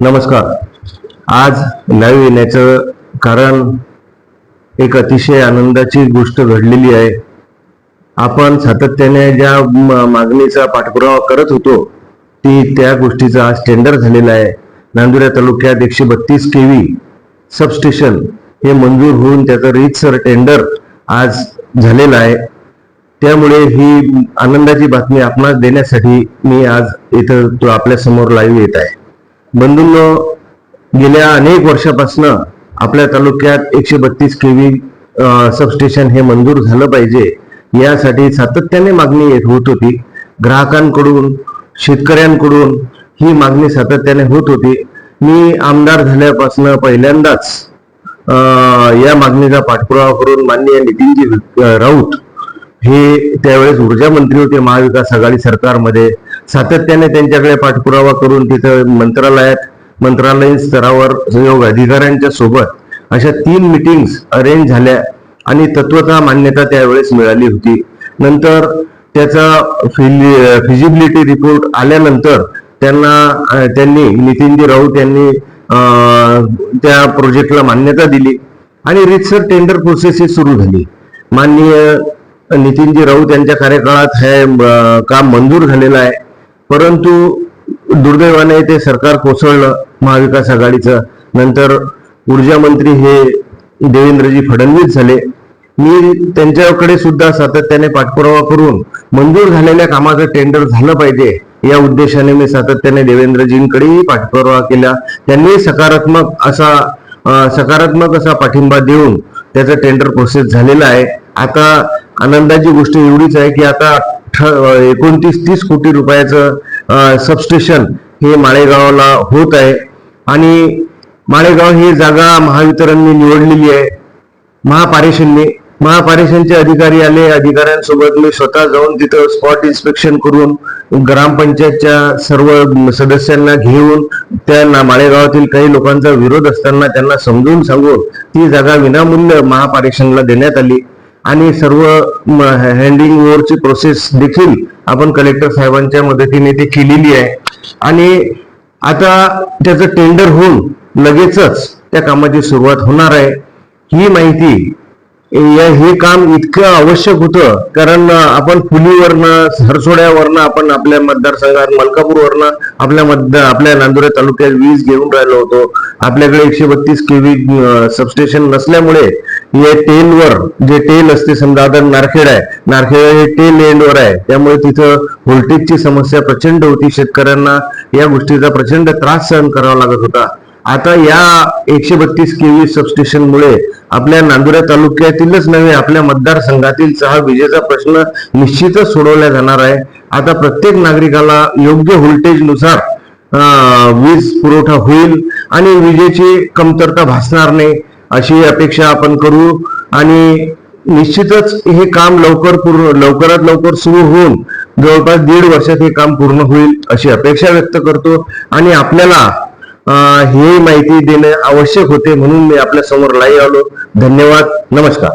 नमस्कार. आज लाईव्ह येण्याचं कारण एक अतिशय आनंदाची गोष्ट घडलेली आहे. आपण सातत्याने ज्या म- मागणीचा पाठपुरावा करत होतो ती त्या गोष्टीचा आज टेंडर झालेला आहे. नांदुरा तालुक्यात एकशे बत्तीस केव्ही सबस्टेशन हे मंजूर होऊन त्याचं रीतसर टेंडर आज झालेलं आहे. त्यामुळे ही आनंदाची बातमी आपणास देण्यासाठी मी आज इथं तो आपल्यासमोर लाईव्ह येत आहे. बंधूंनो गेल्या अनेक वर्षापासून आपल्या तालुक्यात एकशे बत्तीस केव्ही सबस्टेशन हे मंजूर झालं पाहिजे. यासाठी सातत्याने मागणी येत होत होती. ग्राहकांकडून शेतकऱ्यांकडून ही मागणी सातत्याने होत होती. मी आमदार झाल्यापासून पहिल्यांदाच या मागणीचा पाठपुरावा करून माननीय नितीनजी राऊत हे त्यावेळेस ऊर्जा मंत्री होते महाविकास आघाडी सरकारमध्ये. सातत्याने त्यांच्याकडे पाठपुरावा करून तिथं मंत्रालयात मंत्रालयीन स्तरावर सहयोग अधिकाऱ्यांच्या सोबत अशा तीन मिटिंग्स अरेंज झाल्या आणि तत्वता मान्यता त्यावेळेस मिळाली होती. नंतर त्याचा फिजिबिलिटी रिपोर्ट आल्यानंतर त्यांना त्यांनी नितीनजी राऊत यांनी त्या प्रोजेक्टला मान्यता दिली आणि रितसर टेंडर प्रोसेस ही सुरू झाली. माननीय नितीनजी राऊत यांच्या कार्यकाळात हे काम मंजूर झालेलं आहे. परंतु दुर्दैवाने ते सरकार कोसळलं महाविकास आघाडीचं. नंतर ऊर्जा मंत्री हे देवेंद्रजी फडणवीस झाले. मी त्यांच्याकडे सुद्धा सातत्याने पाठपुरावा करून मंजूर झालेल्या कामाचं टेंडर झालं पाहिजे. या उद्देशाने मी सातत्याने देवेंद्रजींकडेही पाठपुरावा केला. त्यांनी सकारात्मक असा सकारात्मक असा पाठिंबा देऊन त्याचं टेंडर प्रोसेस झालेलं आहे. आता आनंदाची गोष्ट एवढीच आहे की आता एकोणतीस तीस कोटी रुपयाचं सबस्टेशन हे माळेगावला होत आहे. आणि माळेगाव ही जागा महावितरणने निवडलेली आहे. महापारेषणने. महापारेषणचे अधिकारी आले. अधिकाऱ्यांसोबत मी स्वतः जाऊन तिथं स्पॉट इन्स्पेक्शन करून ग्रामपंचायतच्या सर्व सदस्यांना घेऊन त्यांना माळेगावातील काही लोकांचा विरोध असताना त्यांना समजून सांगून ती जागा विनामूल्य महापारेषणला देण्यात आली. आणि सर्व हँडिंग ओव्हरची प्रोसेस देखील आपण कलेक्टर साहेबांच्या मदतीने ती केलेली आहे. आणि आता त्याचं टेंडर होऊन लगेचच त्या कामाची सुरुवात होणार आहे. ही माहिती या हे काम इतकं आवश्यक होतं कारण आपण पुलीवरनं हरसोड्यावरनं आपण आपल्या मतदारसंघात मलकापूरवरनं आपल्या मतदार आपल्या नांदुरा तालुक्यात वीज घेऊन राहिलो होतो. आपल्याकडे एकशे बत्तीस केव्ही सबस्टेशन नसल्यामुळे हे टेलवर जे टेल असते समजा आता नारखेड आहे नारखेड हे टेल एंडवर आहे. त्यामुळे तिथं व्होल्टेजची समस्या प्रचंड होती. शेतकऱ्यांना या गोष्टीचा प्रचंड त्रास सहन करावा लागत होता. आता या एकशे बत्तीस केव्ही सबस्टेशनमुळे आपल्या नांदुरा तालुक्यातीलच नव्हे आपल्या मतदारसंघातील सहा विजेचा प्रश्न निश्चितच सोडवला जाणार आहे. आता प्रत्येक नागरिकाला योग्य व्होल्टेजनुसार वीज पुरवठा होईल आणि विजेची कमतरता भासणार नाही. अशी अपेक्षा आपण करू आणि निश्चितच हे काम लवकर पूर्ण लवकरात लवकर सुरू होऊन जवळपास दीड वर्षात हे काम पूर्ण होईल अशी अपेक्षा व्यक्त करतो. आणि आपल्याला हे ही माहिती देणे आवश्यक होते म्हणून मी आपल्यासमोर लाई आलो. धन्यवाद. नमस्कार.